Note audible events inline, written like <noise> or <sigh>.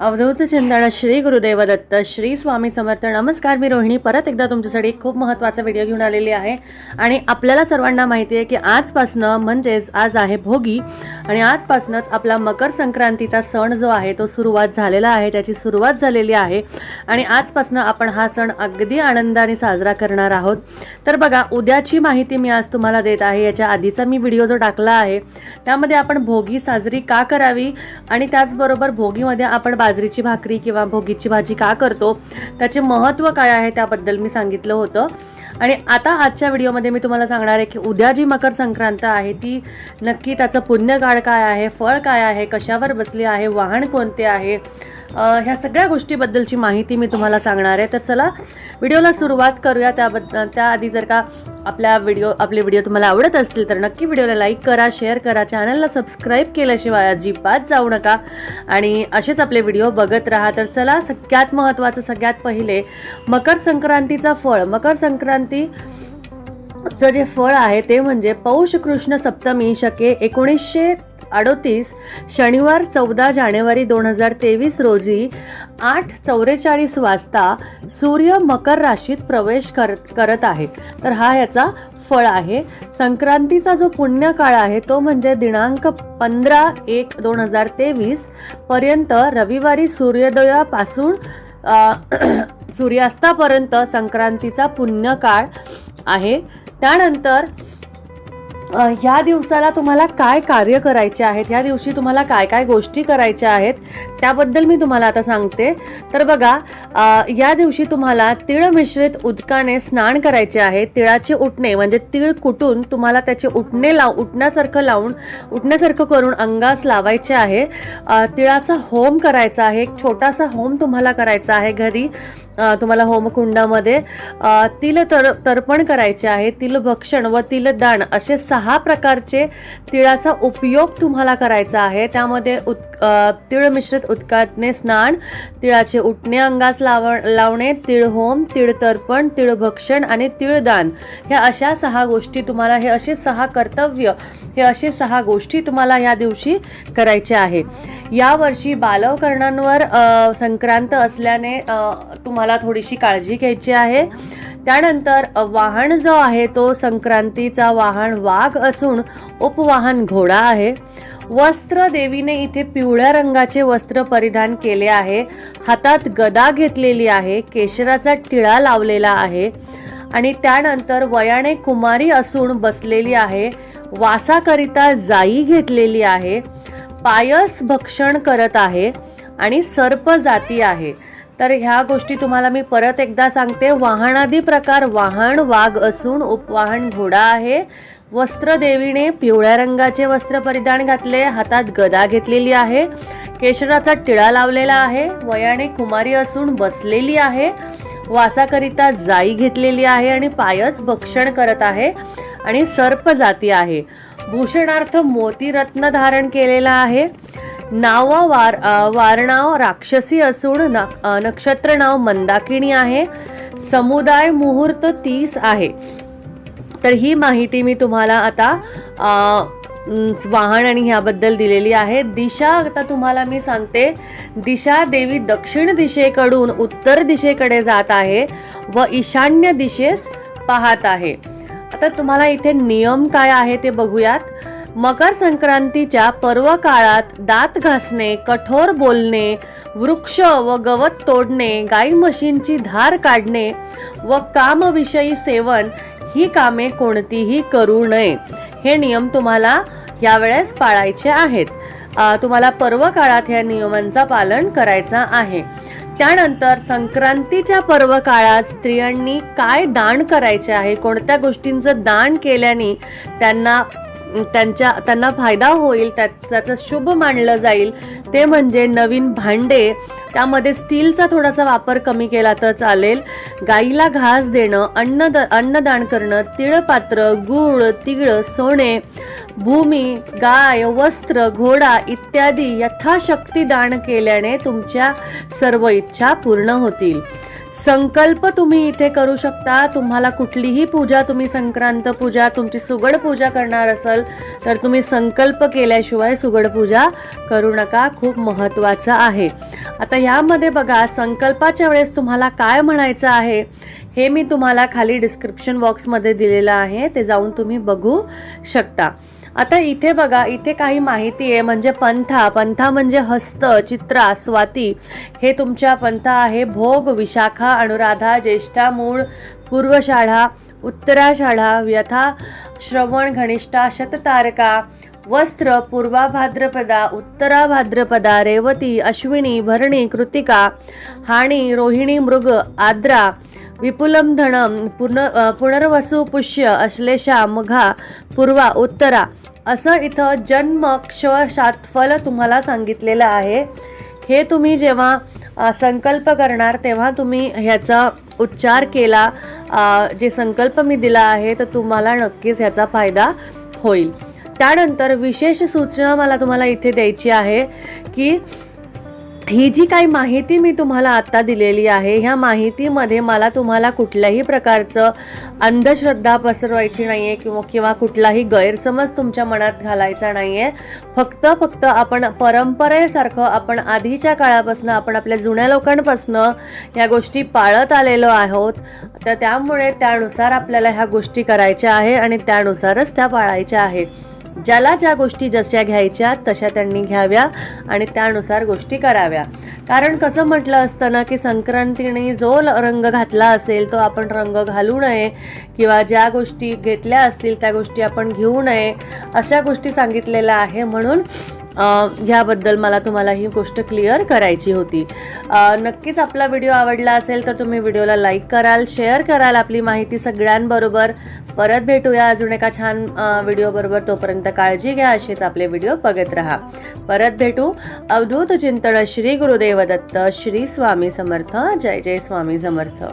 अवधूत चिंतन श्री गुरुदेव दत्त श्री स्वामी समर्थ. नमस्कार मी रोहिणी. परत एकदा तुमच्यासाठी एक खूप महत्त्वाचा व्हिडिओ घेऊन आलेली आहे. आणि आपल्याला सर्वांना माहिती आहे की आजपासनं म्हणजेच आज आहे भोगी. आणि आजपासूनच आपला मकर संक्रांतीचा सण जो आहे तो सुरुवात झालेला आहे. त्याची सुरुवात झालेली आहे. आणि आजपासनं आपण हा सण अगदी आनंदाने साजरा करणार आहोत. तर बघा उद्याची माहिती मी आज तुम्हाला देत आहे. याच्या आधीचा मी व्हिडिओ जो टाकला आहे त्यामध्ये आपण भोगी साजरी का करावी? आणि त्याचबरोबर भोगीमध्ये आपण बाजरीची भाकरी किंवा भोगीची भाजी का करतो त्याचे महत्त्व काय आहे त्याबद्दल मी सांगितलं होतं. आणि आता आजच्या व्हिडिओमध्ये मी तुम्हाला सांगणार आहे की उद्या जी मकर संक्रांत आहे ती नक्की त्याचं पुण्यकाळ काय आहे फळ काय आहे कशावर बसले आहे वाहन कोणते आहे ह्या सगळ्या गोष्टीबद्दलची माहिती मी तुम्हाला सांगणार आहे. तर चला व्हिडिओला सुरुवात करूया. त्याबद्दल त्याआधी जर का आपल्या व्हिडिओ आपले व्हिडिओ तुम्हाला आवडत असतील तर नक्की व्हिडिओला लाईक करा शेअर करा. चॅनलला सबस्क्राईब केल्याशिवाय अजिबात जाऊ नका. आणि असेच आपले व्हिडिओ बघत राहा. तर चला सगळ्यात महत्त्वाचं सगळ्यात पहिले मकर संक्रांतीचा फळ. मकर संक्रांती चं जे फळ आहे ते म्हणजे पौष कृष्ण सप्तमी शके एकोणीसशे अडोतीस शनिवार चौदा जानेवारी दोन हजार तेवीस रोजी आठ चौवेचाळीस वाजता सूर्य मकर राशीत प्रवेश करत करत आहे. तर हा याचा फळ आहे. संक्रांतीचा जो पुण्यकाळ आहे तो म्हणजे दिनांक पंधरा एक दोन हजार तेवीस पर्यंत रविवारी सूर्योदयापासून <clears throat> सूर्यास्तापर्यंत संक्रांतीचा पुण्यकाळ आहे. त्यानंतर ह्या दिवसाला तुम्हाला काय कार्य करायचे आहेत? ह्या दिवशी तुम्हाला काय काय गोष्टी करायच्या आहेत? त्याबद्दल मी तुम्हाला आता सांगते. तर बघा या दिवशी तुम्हाला तिळ मिश्रित उदकाने स्नान करायचे आहे. तिळाचे उठणे म्हणजे तिळ कुटून तुम्हाला त्याचे उठणे लाव उठण्यासारखं लावून उठण्यासारखं करून अंगास लावायचे आहे. तिळाचा होम करायचा आहे. एक छोटासा होम तुम्हाला करायचा आहे घरी. तुम्हाला होमकुंडामध्ये. तिल तर तर्पण करायचे आहे. तिलभक्षण व तिलदान असे सहा प्रकारचे तिळाचा उपयोग तुम्हाला करायचा आहे. त्यामध्ये उत तिळ मिश्रित उदकाने स्नान तिळाचे उठणे अंगास लाव लावणे तिळहोम तिळतर्पण तिळभक्षण आणि तिळदान ह्या अशा सहा गोष्टी तुम्हाला हे असे सहा कर्तव्य हे असे सहा गोष्टी तुम्हाला ह्या दिवशी करायच्या आहे. यावर्षी बालवकर्णांवर संक्रांत असल्याने तुम्हाला थोडीशी काळजी घ्यायची आहे. त्यानंतर वाहन जो आहे तो संक्रांतीचा वाहन वाघ असून उपवाहन घोडा आहे. वस्त्र देवीने इथे पिवळ्या रंगाचे वस्त्र परिधान केले आहे. हातात गदा घेतलेली आहे. केशराचा टिळा लावलेला आहे. आणि त्यानंतर वयाने कुमारी असून बसलेली आहे. वासाकरिता जाई घेतलेली आहे. पायस भक्षण करत आहे. आणि सर्प जाती आहे. तर ह्या गोष्टी तुम्हाला मी परत एकदा सांगते. वाहनादी प्रकार वाहन वाघ असून उपवाहन घोडा आहे. वस्त्र देवीने पिवळ्या रंगाचे वस्त्र परिधान घातले. हातात गदा घेतलेली आहे. केशराचा टिळा लावलेला आहे. वयाने कुमारी असून बसलेली आहे. वासाकरिता जाई घेतलेली आहे आणि पायस भक्षण करत आहे आणि सर्प जाती आहे. भूषणार्थ मोती रत्न धारण केलेला आहे. नाव वार वारणाव राक्षसी असून नक्षत्र नाव मंदाकिणी आहे. समुदाय मुहूर्त तीस आहे. तर ही माहिती मी तुम्हाला आता वाहन आणि ह्याबद्दल दिलेली आहे. दिशा आता तुम्हाला मी सांगते. दिशा देवी दक्षिण दिशेकडून उत्तर दिशेकडे जात आहे व ईशान्य दिशेस पाहत आहे. आता तुम्हाला इथे नियम काय आहे ते बघूयात. मकर संक्रांतीच्या पर्व काळात दात घासणे कठोर बोलणे वृक्ष व गवत तोडणे गाई म्हशींची धार काढणे व कामविषयी सेवन ही कामे कोणतीही करू नये. हे नियम तुम्हाला यावेळेस पाळायचे आहेत. तुम्हाला पर्व काळात ह्या नियमांचा पालन करायचा आहे. त्यानंतर संक्रांतीच्या पर्व काळात स्त्रियांनी काय दान करायचे आहे? कोणत्या गोष्टींचं दान केल्याने त्यांना त्यांच्या त्यांना फायदा होईल त्या त्याचं शुभ मानलं जाईल. ते म्हणजे नवीन भांडे. त्यामध्ये स्टीलचा थोडासा वापर कमी केला तर चालेल. गाईला घास देणं अन्न अन्नदान करणं तिळपात्र गूळ तिळ सोने भूमी गाय वस्त्र घोडा इत्यादी यथाशक्ती दान केल्याने तुमच्या सर्व इच्छा पूर्ण होतील. संकल्प तुम्ही इथे करू शकता. तुम्हाला कुठलीही पूजा तुम्ही संक्रांत पूजा तुमची सुगड पूजा करणार असाल तर तुम्ही संकल्प केल्याशिवाय सुगड पूजा करू नका. खूप महत्त्वाचं आहे. आता यामध्ये बघा संकल्पाच्या वेळेस तुम्हाला काय म्हणायचं आहे हे मी तुम्हाला खाली डिस्क्रिप्शन बॉक्समध्ये दिलेलं आहे. ते जाऊन तुम्ही बघू शकता. आता इथे बघा इथे काही माहिती आहे म्हणजे पंथा. पंथा म्हणजे हस्त चित्रा स्वाती. हे तुमच्या पंथा आहे. भोग विशाखा अनुराधा ज्येष्ठा मूळ पूर्वशाढा उत्तराषाढा व्यथा श्रवण घनिष्ठा शततारका वस्त्र पूर्वा भाद्रपदा उत्तरा भाद्रपदा रेवती अश्विनी भरणी कृतिका हाणी रोहिणी मृग आद्रा विपुलम धनम पुन पुनर्वसु पुष्य अश्लेषा मघा पूर्वा उत्तरा. असं इथं जन्म क्ष फल तुम्हाला सांगितलेलं आहे. हे तुम्ही जेव्हा संकल्प करणार तेव्हा तुम्ही ह्याचा उच्चार केला जे संकल्प मी दिला आहे तर तुम्हाला नक्कीच ह्याचा फायदा होईल. त्यानंतर विशेष सूचना मला तुम्हाला इथे द्यायची आहे की ही जी काही माहिती मी तुम्हाला आत्ता दिलेली आहे ह्या माहितीमध्ये मला तुम्हाला कुठल्याही प्रकारचं अंधश्रद्धा पसरवायची नाही आहे किंवा किंवा कुठलाही गैरसमज तुमच्या मनात घालायचा नाही आहे फक्त फक्त आपण परंपरेसारखं आपण आधीच्या काळापासून आपण आपल्या जुन्या लोकांपासनं या गोष्टी पाळत आलेलो आहोत. तर त्यामुळे त्यानुसार आपल्याला ह्या गोष्टी करायच्या आहे आणि त्यानुसारच त्या पाळायच्या आहेत. ज्याला ज्या गोष्टी जशा घ्यायच्या तशा त्यांनी घ्याव्या आणि त्यानुसार गोष्टी कराव्या. कारण कसं म्हटलं असतं ना की संक्रांतीने जो रंग घातला असेल तो आपण रंग घालू नये किंवा ज्या गोष्टी घेतल्या असतील त्या गोष्टी आपण घेऊ नये अशा गोष्टी सांगितलेल्या आहे. म्हणून ह्याबद्दल मला तुम्हाला ही गोष्ट क्लिअर करायची होती. नक्कीच आपला व्हिडिओ आवडला असेल तर तुम्ही व्हिडिओला लाईक कराल शेअर कराल आपली माहिती सगळ्यांबरोबर. परत भेटूया अजून एका छान व्हिडिओबरोबर. तोपर्यंत काळजी घ्या असेच आपले व्हिडिओ बघत राहा. परत भेटू. अवधूत चिंतन श्री गुरुदेव दत्त श्री स्वामी समर्थ. जय जय स्वामी समर्थ.